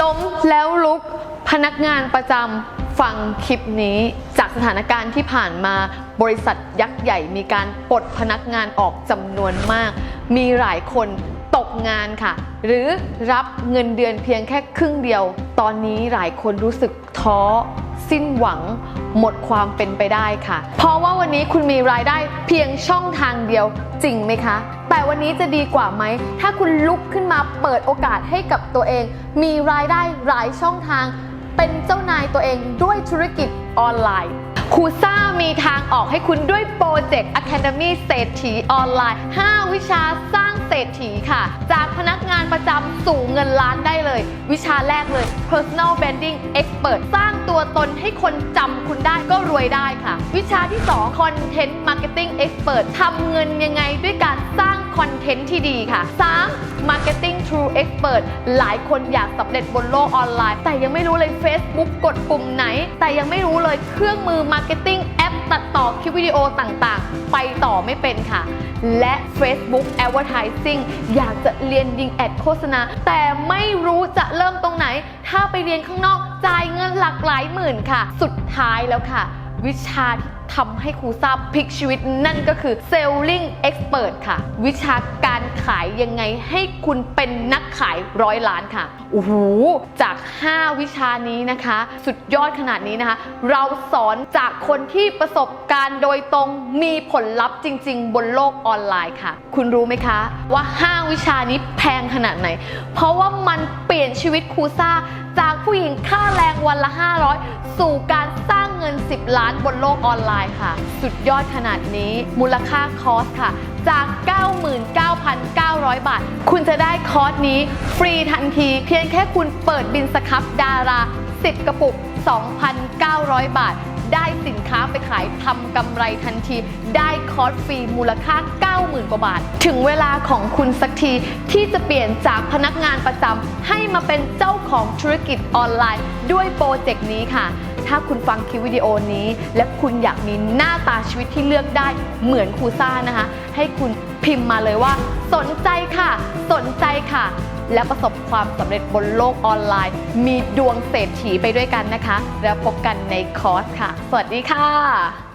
ล้มแล้วลุกพนักงานประจำฟังคลิปนี้ จากสถานการณ์ที่ผ่านมาบริษัทยักษ์ใหญ่มีการปลดพนักงานออกจำนวนมาก มีหลายคนตกงานค่ะ หรือรับเงินเดือนเพียงแค่ครึ่งเดียว ตอนนี้หลายคนรู้สึกท้อ สิ้นหวัง หมดความเป็นไปได้ค่ะ เพราะว่าวันนี้คุณมีรายได้เพียงช่องทางเดียวจริงไหมคะ แต่วันนี้จะดีกว่าไหม ถ้าคุณลุกขึ้นมาเปิดโอกาสให้กับตัวเอง มีรายได้หลายช่องทาง เป็นเจ้านายตัวเองด้วยธุรกิจออนไลน์ ครูซ่ามีทางออกให้คุณด้วยโปรเจกต์ Academy เศรษฐีออนไลน์ 5 วิชาสร้างเศรษฐีค่ะ จากพนักงานประจำสู่เงินล้านได้เลย วิชาแรกเลย Personal Branding Expert สร้างตัวตนให้คนจำคุณได้ก็รวยได้ค่ะ วิชาที่ 2 Content Marketing Expert ทำเงินยังไงด้วยการสร้างคอนเทนต์ที่ดีค่ะ 3. Marketing True Expert หลายคนอยากสำเร็จบนโลกออนไลน์ แต่ยังไม่รู้เลย Facebook กดปุ่มไหน แต่ยังไม่รู้เลยเครื่องมือาร์เก็ตติ้งแอปตัดต่อคลิปวิดีโอต่างๆ ไปต่อไม่เป็นค่ะ และ Facebook Advertising อยากจะเรียนยิงแอดโฆษณา แต่ไม่รู้จะเริ่มตรงไหน ถ้าไปเรียนข้างนอกจ่ายเงินหลักหลายหมื่นค่ะ สุดท้ายแล้วค่ะ วิชาที่ทำให้ครูทราบพลิกชีวิตนั่นก็คือ Selling Expert ค่ะ วิชาการขายยังไงให้คุณเป็นนักขายร้อยล้านค่ะโอ้โหจาก 5 วิชานี้นะคะ สุดยอดขนาดนี้นะคะ เราสอนจากคนที่ประสบการณ์โดยตรงมีผลลัพธ์จริง ๆ บนโลกออนไลน์ค่ะ คุณรู้ไหมคะว่า 5 วิชานี้แพงขนาดไหน เพราะว่ามันเปลี่ยนชีวิตครูซ่า จากผู้หญิงค่าแรงวันละ 500 สู่การสร้าง เงิน 10 ล้านบนโลกออนไลน์ค่ะ สุดยอดขนาดนี้ มูลค่าคอร์สค่ะ จาก 99,900 บาท คุณจะได้คอร์สนี้ฟรีทันที เพียงแค่คุณเปิดบินสครับดารา 10 กระปุก 2,900 บาทได้สินค้าไปขายทำกำไรทันที ได้คอร์สฟรีมูลค่า 90,000 กว่าบาท ถึงเวลาของคุณสักทีที่จะเปลี่ยนจากพนักงานประจำให้มาเป็นเจ้าของธุรกิจออนไลน์ด้วยโปรเจกต์นี้ค่ะ ถ้าคุณฟังคลิปวิดีโอนี้ และคุณอยากมีหน้าตาชีวิตที่เลือกได้เหมือนครูซ่านะคะ ให้คุณพิมพ์มาเลยว่า สนใจค่ะ สนใจค่ะ และประสบความสำเร็จบนโลกออนไลน์ มีดวงเศรษฐีไปด้วยกันนะคะ แล้วพบกันในคอร์สค่ะ สวัสดีค่ะ